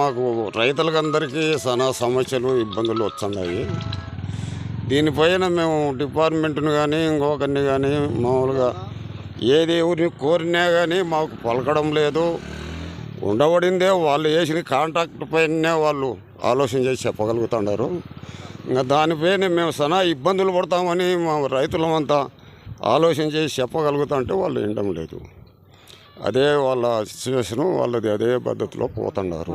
మాకు రైతులకందరికీ చాలా సమస్యలు ఇబ్బందులు వస్తున్నాయి. దీనిపైన మేము డిపార్ట్మెంట్ని కానీ ఇంకొకరిని కానీ మామూలుగా ఏది ఎవరిని కోరినా కానీ మాకు పలకడం లేదు. ఉండబడిందే వాళ్ళు వేసిన కాంట్రాక్ట్ పైనే వాళ్ళు ఆలోచన చేసి చెప్పగలుగుతున్నారు. ఇంకా దానిపైన మేము చాలా ఇబ్బందులు పడతామని మా రైతులమంతా ఆలోచన చేసి చెప్పగలుగుతుంటే వాళ్ళు వినడం లేదు. అదే వాళ్ళ సిచ్యువేషను వాళ్ళది అదే పద్ధతిలో పోతున్నారు.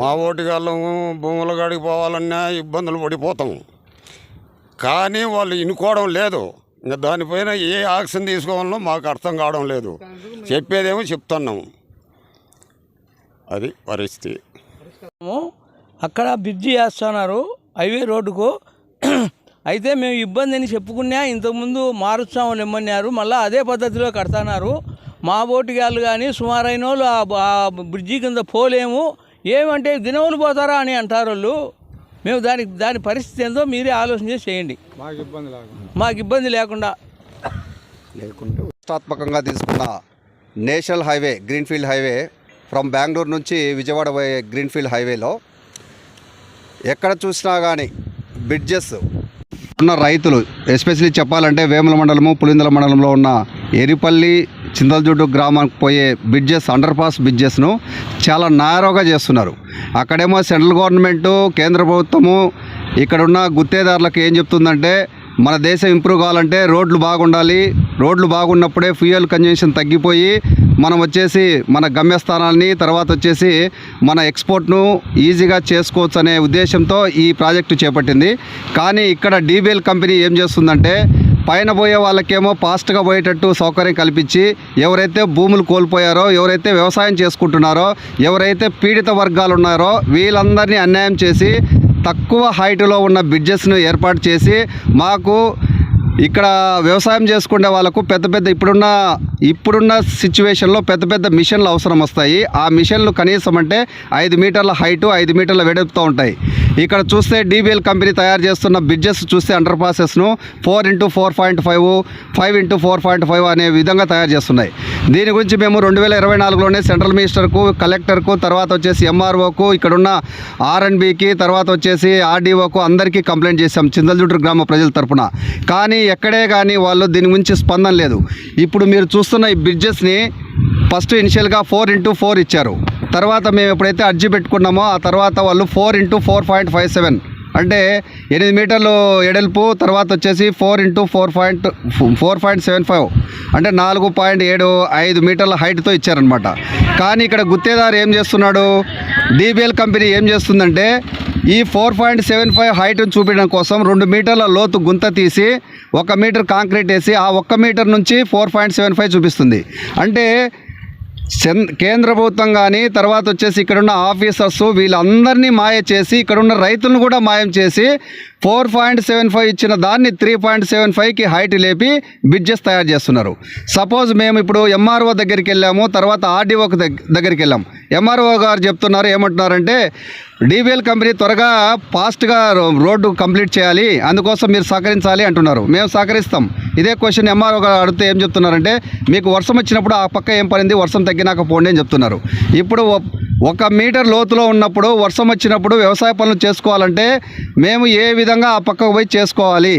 మా ఓటిగాళ్ళం భూముల కాడికి పోవాలన్నా ఇబ్బందులు పడిపోతాం. కానీ వాళ్ళు ఇనుకోవడం లేదు. ఇంకా దానిపైన ఏ యాక్షన్ తీసుకోవాలనో మాకు అర్థం కావడం లేదు. చెప్పేదేమో చెప్తున్నాం. అది పరిస్థితి. మేము అక్కడ బ్రిడ్జి వేస్తున్నారు హైవే రోడ్డుకు. అయితే మేము ఇబ్బందిని చెప్పుకున్నా ఇంతకుముందు మారుస్తామని ఇమ్మన్నారు. మళ్ళీ అదే పద్ధతిలో కడతాన్నారు. మా బోటిగాళ్ళు కానీ సుమారైన వాళ్ళు ఆ బ్రిడ్జి కింద పోలేము. ఏమంటే దినములు పోతారా అని అంటారు వాళ్ళు మేము దానికి దాని పరిస్థితి ఏందో మీరే ఆలోచన చేసి చేయండి. మాకు ఇబ్బంది లేకుండా. ప్రతిష్టాత్మకంగా తీసుకున్న national highway greenfield highway from Bengaluru నుంచి విజయవాడ పోయే గ్రీన్ఫీల్డ్ హైవేలో ఎక్కడ చూసినా కానీ బ్రిడ్జెస్ ఉన్న రైతులు ఎస్పెషలీ చెప్పాలంటే వేముల మండలము పులిందల మండలంలో ఉన్న ఎరిపల్లి చింతలజుడ్డు గ్రామానికి పోయే బ్రిడ్జెస్ అండర్ పాస్ బ్రిడ్జెస్ను చాలా నారోగా చేస్తున్నారు. అక్కడేమో సెంట్రల్ గవర్నమెంటు కేంద్ర ప్రభుత్వము ఇక్కడున్న గుత్తేదారులకు ఏం చెప్తుందంటే మన దేశం ఇంప్రూవ్ కావాలంటే రోడ్లు బాగుండాలి. రోడ్లు బాగున్నప్పుడే ఫ్యూయల్ కన్జంప్షన్ తగ్గిపోయి మనం వచ్చేసి మన గమ్యస్థానాన్ని తర్వాత వచ్చేసి మన ఎక్స్పోర్ట్ను ఈజీగా చేసుకోవచ్చు అనే ఉద్దేశంతో ఈ ప్రాజెక్టు చేపట్టింది. కానీ ఇక్కడ డీబీఎల్ కంపెనీ ఏం చేస్తుందంటే పైన పోయే వాళ్ళకేమో ఫాస్ట్గా పోయేటట్టు సౌకర్యం కల్పించి ఎవరైతే భూములు కోల్పోయారో ఎవరైతే వ్యవసాయం చేసుకుంటున్నారో ఎవరైతే పీడిత వర్గాలు ఉన్నారో వీళ్ళందరినీ అన్యాయం చేసి తక్కువ హైట్లో ఉన్న బ్రిడ్జెస్ను ఏర్పాటు చేసి మాకు ఇక్కడ వ్యవసాయం చేసుకునే వాళ్ళకు పెద్ద పెద్ద ఇప్పుడున్న ఇప్పుడున్న సిచ్యువేషన్లో పెద్ద పెద్ద మిషన్లు అవసరం వస్తాయి. ఆ మిషన్లు కనీసం అంటే ఐదు మీటర్ల హైటు ఐదు మీటర్ల వెడల్పుతో ఉంటాయి. ఇక్కడ చూస్తే డీబీఎల్ కంపెనీ తయారు చేస్తున్న బ్రిడ్జెస్ చూస్తే under పాసెస్ను four into four point five five into four point five అనే విధంగా తయారు చేస్తున్నాయి. దీని గురించి మేము రెండు వేల ఇరవై నాలుగులోనే సెంట్రల్ మినిస్టర్కు కలెక్టర్కు తర్వాత వచ్చేసి ఎంఆర్ఓకు ఇక్కడున్న ఆర్ఎన్బికి తర్వాత వచ్చేసి ఆర్డీఓకు అందరికీ కంప్లైంట్ చేశాం చిందల్జుట్టు గ్రామ ప్రజల తరఫున కానీ ఎక్కడే కానీ వాళ్ళు దీని గురించి స్పందన లేదు. ఇప్పుడు మీరు చూస్తున్న ఈ బ్రిడ్జెస్ని ఫస్ట్ ఇనిషియల్గా ఫోర్ ఇంటూ ఫోర్ ఇచ్చారు. తర్వాత మేము ఎప్పుడైతే అర్జీ పెట్టుకున్నామో ఆ తర్వాత వాళ్ళు four into four point five seven. అంటే ఎనిమిది మీటర్లు ఎడల్పు తర్వాత వచ్చేసి four into four point four point seven five. అంటే నాలుగు పాయింట్ ఏడు ఐదు మీటర్ల హైట్తో ఇచ్చారనమాట కానీ ఇక్కడ గుత్తేదారు ఏం చేస్తున్నాడు? డీబీఎల్ కంపెనీ ఏం చేస్తుందంటే ఈ ఫోర్ పాయింట్ సెవెన్ ఫైవ్ హైట్ను చూపించడం కోసం రెండు మీటర్ల లోతు గుంత తీసి ఒక మీటర్ కాంక్రీట్ వేసి ఆ ఒక్క మీటర్ నుంచి ఫోర్ పాయింట్ సెవెన్ ఫైవ్ చూపిస్తుంది. అంటే కేంద్ర ప్రభుత్వం కానీ తర్వాత వచ్చేసి ఇక్కడున్న ఆఫీసర్స్ వీళ్ళందరినీ మాయ చేసి ఇక్కడున్న రైతులను కూడా మాయం చేసి ఫోర్ పాయింట్ సెవెన్ ఫైవ్ ఇచ్చిన దాన్ని త్రీ పాయింట్ సెవెన్ ఫైవ్కి హైట్ లేపి బ్రిడ్జెస్ తయారు చేస్తున్నారు. సపోజ్ మేము ఇప్పుడు ఎంఆర్ఓ దగ్గరికి వెళ్ళాము తర్వాత ఆర్డీఓకి దగ్గరికి వెళ్ళాము ఎంఆర్ఓ గారు చెప్తున్నారు ఏమంటున్నారంటే డీబీఎల్ కంపెనీ త్వరగా ఫాస్ట్గా రోడ్డు కంప్లీట్ చేయాలి అందుకోసం మీరు సహకరించాలి అంటున్నారు. మేము సహకరిస్తాం. ఇదే క్వశ్చన్ ఎంఆర్ఓ గారు అడిగితే ఏం చెప్తున్నారంటే మీకు వర్షం వచ్చినప్పుడు ఆ పక్క ఏం పడింది వర్షం తగ్గినాక పోండి అని చెప్తున్నారు. ఇప్పుడు ఒక మీటర్ లోతులో ఉన్నప్పుడు వర్షం వచ్చినప్పుడు వ్యవసాయ పనులు చేసుకోవాలంటే మేము ఏ విధంగా ఆ పక్కకు పోయి చేసుకోవాలి?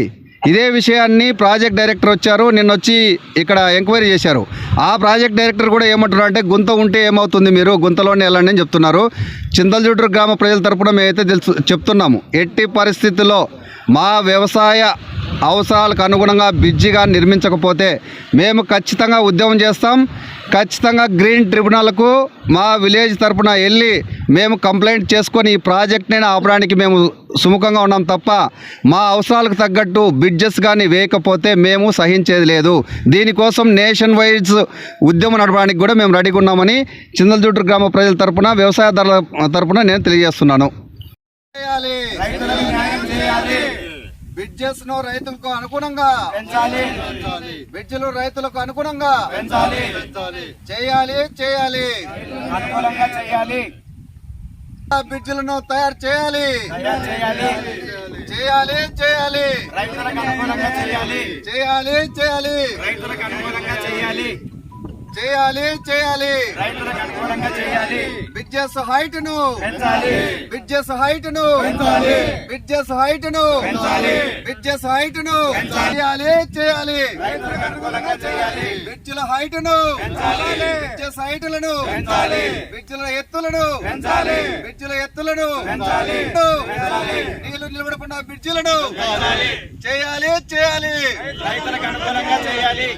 ఇదే విషయాన్ని ప్రాజెక్ట్ డైరెక్టర్ వచ్చారు నిన్న వచ్చి ఇక్కడ ఎంక్వైరీ చేశారు. ఆ ప్రాజెక్ట్ డైరెక్టర్ కూడా ఏమంటున్నారు అంటే గుంత ఉంటే ఏమవుతుంది మీరు? గుంతలోనే వెళ్ళండి అని చెప్తున్నారు. చింతలజుట్టు గ్రామ ప్రజల తరపున మేమైతే తెలుసు చెప్తున్నాము. ఎట్టి పరిస్థితుల్లో మా వ్యవసాయ అవసరాలకు అనుగుణంగా బిజీగా నిర్మించకపోతే మేము ఖచ్చితంగా ఉద్యమం చేస్తాం. ఖచ్చితంగా గ్రీన్ ట్రిబ్యునల్కు మా విలేజ్ తరపున వెళ్ళి మేము కంప్లైంట్ చేసుకొని ఈ ప్రాజెక్ట్ని ఆపడానికి మేము సుముఖంగా ఉన్నాం తప్ప మా అవసరాలకు తగ్గట్టు బిడ్జెస్ కానీ వేయకపోతే మేము సహించేది లేదు. దీనికోసం నేషన్ వైడ్స్ ఉద్యమం నడపడానికి కూడా మేము రెడీగా ఉన్నామని చిందలజుట్టు గ్రామ ప్రజల తరపున వ్యవసాయదారుల తరపున నేను తెలియజేస్తున్నాను చేయాలి రైతులకు న్యాయం చేయాలి బ్రిడ్జెస్ను రైతులకు అనుగుణంగా పెంచాలి. బ్రిడ్జిలు రైతులకు అనుగుణంగా పెంచాలి. చేయాలి చేయాలి. అనుకూలంగా చేయాలి. బ్రిడ్జిలను తయారు చేయాలి. చేయాలి. చేయాలి చేయాలి. చేయాలి. చేయాలి. చేయాలి చేయాలి. రైతులకు అనుకూలంగా చేయాలి. బ్రిడ్జెస్ హైట్ను పెంచాలి. బ్రిడ్జెస్ హైట్ను పెంచాలి. బ్రిడ్జెస్ హైట్ను పెంచాలి. బ్రిడ్జెస్ హైట్ను చేయాలి చేయాలి. రైతులకు అనుకూలంగా చేయాలి. బ్రిడ్జిల హైట్ను పెంచాలి. బ్రిడ్జెస్ హైట్లను. పెంచాలి. బ్రిడ్జిల ఎత్తులను. పెంచాలి. బ్రిడ్జిల ఎత్తులను. పెంచాలి. పెంచాలి. నీళ్ళు నిలబడకుండా బ్రిడ్జిలను చేయాలి చేయాలి. రైతులకు అనుకూలంగా చేయాలి.